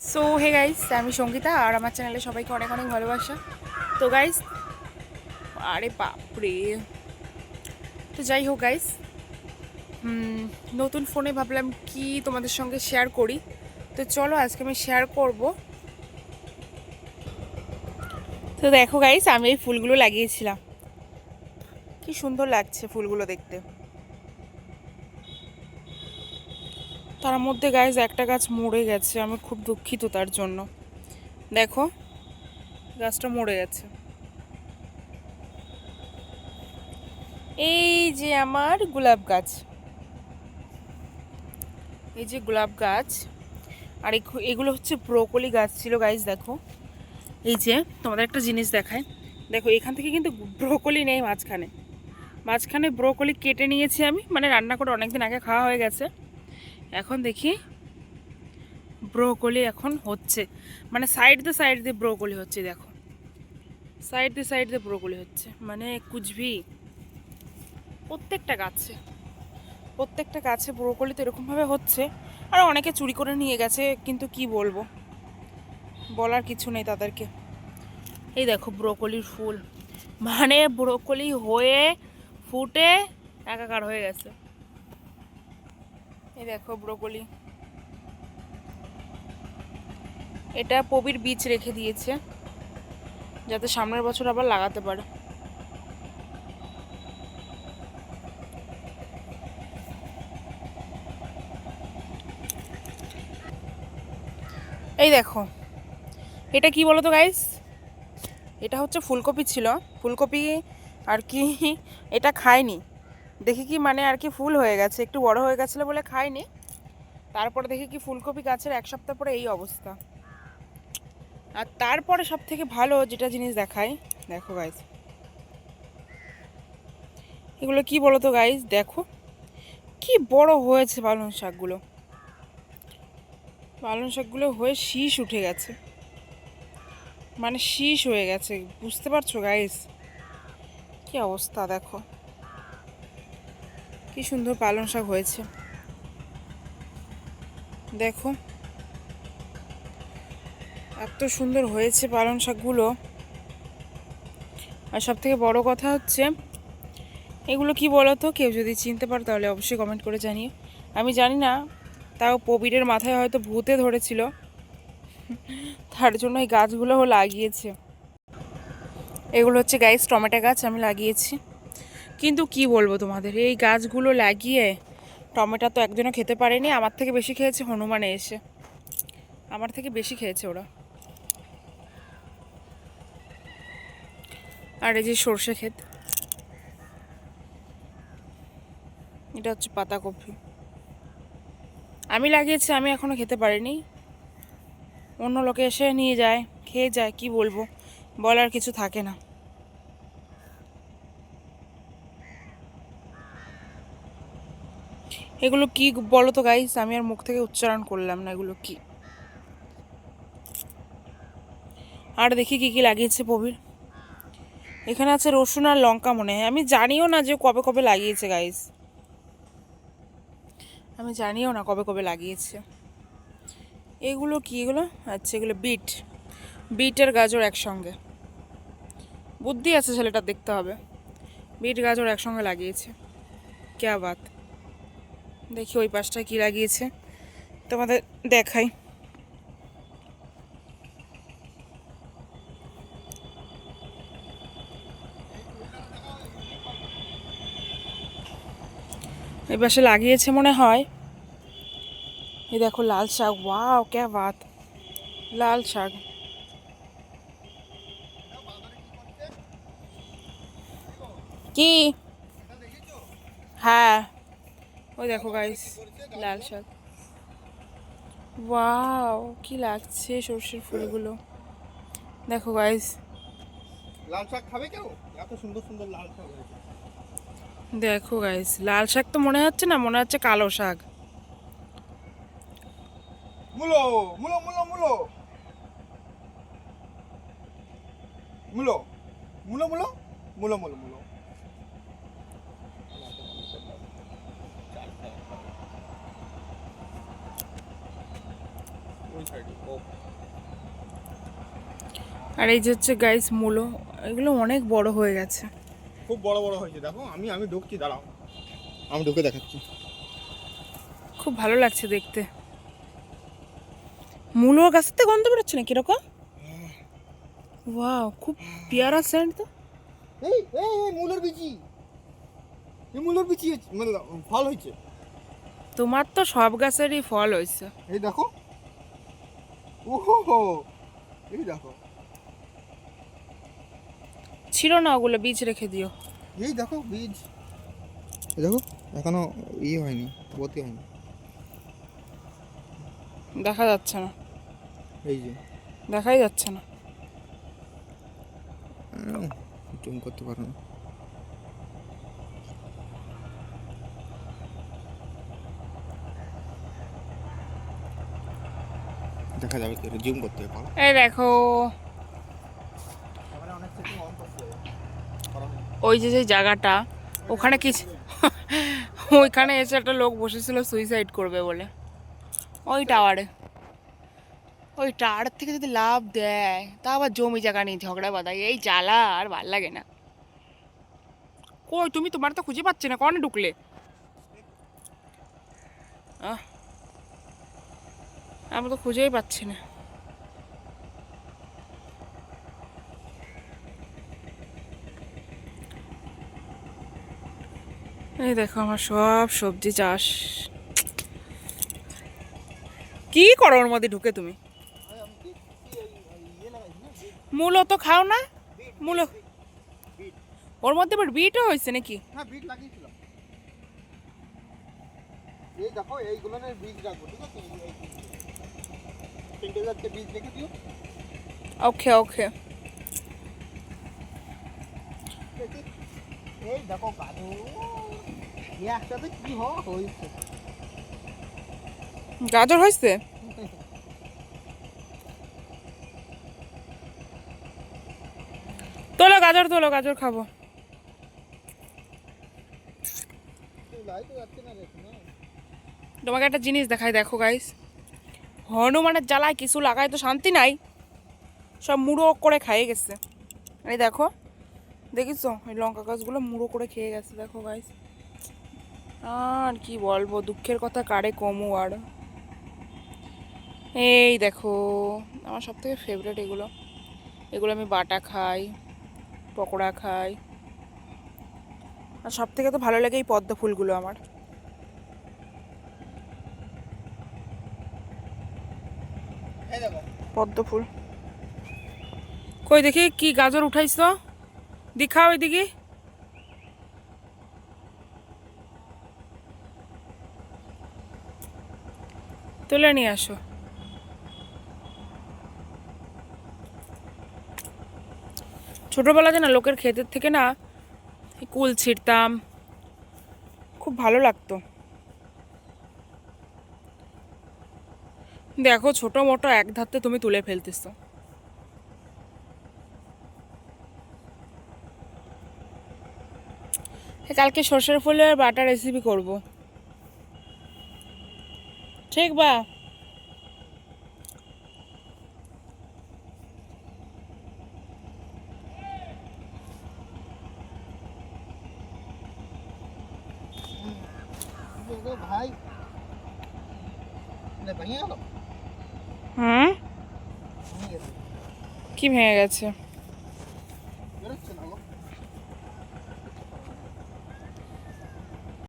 So hey guys আমি সঙ্গীতা আর আমার চ্যানেলে সবাইকে অনেক অনেক ভালোবাসা। তো গাইস আরে বাপরে। তো যাই হোক গাইস নতুন ফোনে ভাবলাম কি তোমাদের সঙ্গে শেয়ার করি। তো চলো আজকে আমি শেয়ার করব। তো দেখো গাইস আমি এই ফুলগুলো লাগিয়েছিলাম। কি সুন্দর লাগছে ফুলগুলো দেখতে। তার মধ্যে গাইজ একটা গাছ মরে গেছে। আমি খুব দুঃখিত তার জন্য। দেখো, গাছটা মরে গেছে। এই যে আমার গোলাপ গাছ। এই যে গোলাপ গাছ। আর এগু- এগুলো হচ্ছে ব্রোকলি গাছ ছিল গাইজ দেখো। এই যে, তোমাদের একটা জিনিস দেখায় দেখো, এখান থেকে কিন্তু ব্রোকলি নেই মাঝখানে। মাঝখানে ব্রোকলি কেটে নিয়েছি আমি। মানে রান্না করে অনেকদিন আগে খাওয়া হয়ে গেছে। এখন দেখি। ব্রোকলি এখন হচ্ছে। মানে সাইড দিয়ে সাইড দিয়ে ব্রোকলি হচ্ছে, দেখো। সাইড দিয়ে সাইড দিয়ে ব্রোকলি হচ্ছে। মানে কুচবি প্রত্যেকটা গাছে। প্রত্যেকটা গাছে ব্রোকলি তো এরকমভাবে হচ্ছে। আর অনেকে চুরি করে নিয়ে গেছে, কিন্তু কি বলব? বলার কিছু নেই তাদেরকে। এই দেখো ব্রোকলির ফুল। মানে ব্রোকলি হয়ে ফুটে একাকার হয়ে গেছে। এই দেখো ব্রোকলি। এটা পবির বীজ রেখে দিয়েছে, যাতে সামনের বছর আবার লাগাতে পারে। এই দেখো, এটা কি বলো তো গাইস এটা হচ্ছে ফুলকপি ছিল। ফুলকপি আর কি, এটা খায়নি। দেখি কি মানে আর কি ফুল হয়ে গেছে, একটু বড় হয়ে গেছিল বলে খাইনি। তারপরে দেখি কি ফুলকপি গাছের এক সপ্তাহ পরে এই অবস্থা। আর তারপরে সব থেকে ভালো যেটা জিনিস দেখায় দেখো গাইজ এগুলো কি বলো তো গাইজ দেখো। কি বড় হয়েছে পালং শাকগুলো। পালং শাকগুলো হয়ে শীষ উঠে গেছে। মানে শীষ হয়ে গেছে, বুঝতে পারছ গাইজ কি অবস্থা দেখো। কি সুন্দর পালং শাক হয়েছে। দেখো। এত সুন্দর হয়েছে পালং শাকগুলো। আর সব থেকে বড় কথা হচ্ছে, এগুলো কি বলো তো কেউ যদি চিনতে পারো তাহলে অবশ্যই কমেন্ট করে জানিয়ে আমি জানি না, তাও প্রবীরের মাথায় হয়তো ভূতে ধরেছিল। তার জন্য এই গাছগুলো লাগিয়েছে। এগুলো হচ্ছে গাইস টমেটো গাছ, আমি লাগিয়েছি। কিন্তু কি বলব তোমাদের? এই গাছগুলো লাগিয়ে টমেটো তো একজনও খেতে পারেনি, আমার থেকে বেশি খেয়েছে হনুমানে এসে। আমার থেকে বেশি খেয়েছে ওরা। আর এই যে সর্ষে ক্ষেত। এটা হচ্ছে পাতাকপি আমি লাগিয়েছি, আমি এখনও খেতে পারিনি। অন্য লোকে এসে নিয়ে যায়, খেয়ে যায়, কি বলব? বলার কিছু থাকে না। এগুলো কি বলো তো গাইস আমি আর মুখ থেকে উচ্চারণ করলাম না এগুলো কি? আর দেখি কি কি লাগিয়েছে প্রবীর। এখানে আছে রসুন আর লঙ্কা মনে হয়। আমি জানিও না যে কবে কবে লাগিয়েছে গাইস আমি জানিও না কবে কবে লাগিয়েছে। এগুলো কি এগুলো? আচ্ছা এগুলো বিট। বিট আর গাজর একসঙ্গে। বুদ্ধি আছে ছেলেটা দেখতে হবে। বিট, গাজর একসঙ্গে লাগিয়েছে। ক্যা বাত। দেখি ওই পাশটা কি লাগিয়েছে। তোমাদের দেখাই। এই পাশে লাগিয়েছে মনে হয়। এই দেখো লাল শাক, ওয়াও, ক্যা বাত। লাল শাক। কি? হ্যাঁ। ওই দেখো গাইস লাল শাক। ওয়াও কি লাগছে সর্ষের ফুলগুলো। দেখো গাইস লাল শাক খাবে কেউ? এত সুন্দর সুন্দর লাল শাক দেখো গাইস লাল শাক তো মনে হচ্ছে না মনে হচ্ছে কালো শাক। মুলো মুলো মুলো মুলো। মুলো মুলো মুলো মুলো মুলো মুলো ওই সাইডে ও আর এই যে হচ্ছে গাইস মূলো এগুলো অনেক বড় হয়ে গেছে। খুব বড় বড় হয়েছে দেখো আমি আমি ঢুকছি দাঁড়াও। আমি ঢুকে দেখাচ্ছি। খুব ভালো লাগছে দেখতে। মূলো গাছের থেকে গন্ধ বেরোচ্ছে না কীরকম ওয়াও খুব পেয়ারা সেন্ট তো। এই এই এই মূলর বিচি। এই মূলর বিচি মানে ফল হয়েছে। তোমার তো সব গাছেরই ফল হয়েছে। এই দেখো। ওহো এই দেখো। ছিল না ওগুলো বীজ রেখে দিও। এই দেখো বীজ। দেখো এখনও ইয়ে হয়নি বতি হয়নি। দেখা যাচ্ছে না। এই যে। দেখাই যাচ্ছে না। জুম করতে পারো না। দেখা যাবে কি জুম করতে হবে এই দেখো। ওই যে যে জায়গাটা ওখানে কিছু ওইখানে এসে একটা লোক বসেছিল সুইসাইড করবে বলে। ওই টাওয়ারে ওই টাওয়ার থেকে যদি লাভ দেয় তা আবার জমি জায়গা নিয়ে ঝগড়া বাঁধায় এই জ্বালা আর ভালো লাগে না। কই তুমি তোমার তো খুঁজে পাচ্ছি না কনে ঢুকলে? আহ, আমি তো খুঁজেই পাচ্ছি না। এই দেখো আমার সব সবজি চাষ। কি করো ওর মধ্যে ঢুকে তুমি? মূলো তো খাও না? মূলো। ওর মধ্যে আবার বিটও হয়েছে নাকি? হ্যাঁ এই দেখো বীজ রাখব, ঠিক আছে? দিও ওকে ওকে এই দেখো কাদু কি হয়েছে গাজর হয়েছে? তোলো গাজর তোলো গাজর খাব। তোমাকে একটা জিনিস দেখাই, দেখো গাইস হনুমানের জ্বালায় কিছু লাগায় তো শান্তি নাই। সব মুড়ো করে খাইয়ে গেছে। এই দেখো, দেখিছো? এই লঙ্কা গাছগুলো মুড়ো করে খেয়ে গেছে, দেখো গাইস আর কি বলব, দুঃখের কথা কারে কমু আর। এই দেখো, আমার সব থেকে ফেভারিট এগুলো। এগুলো আমি বাটা খাই, পকোড়া খাই। আর সব থেকে তো ভালো লাগে এই পদ্ম ফুলগুলো আমার। দেখো পদ্ম ফুল কই দেখি, কি গাজর উঠাইছ? দেখাও এদিকে। তুলে নিয়ে আসো। ছোটবেলাতে না লোকের ক্ষেতের থেকে না কুল ছিঁড়তাম। খুব ভালো লাগতো। দেখো, ছোট মোটো এক ধাতে তুমি তুলে ফেলতেছো। কালকে সর্ষের ফুলের বাটা রেসিপি করব। ঠিক বা? ভাই। গেল? হুম ভেঙে কি ভেঙে গেছে?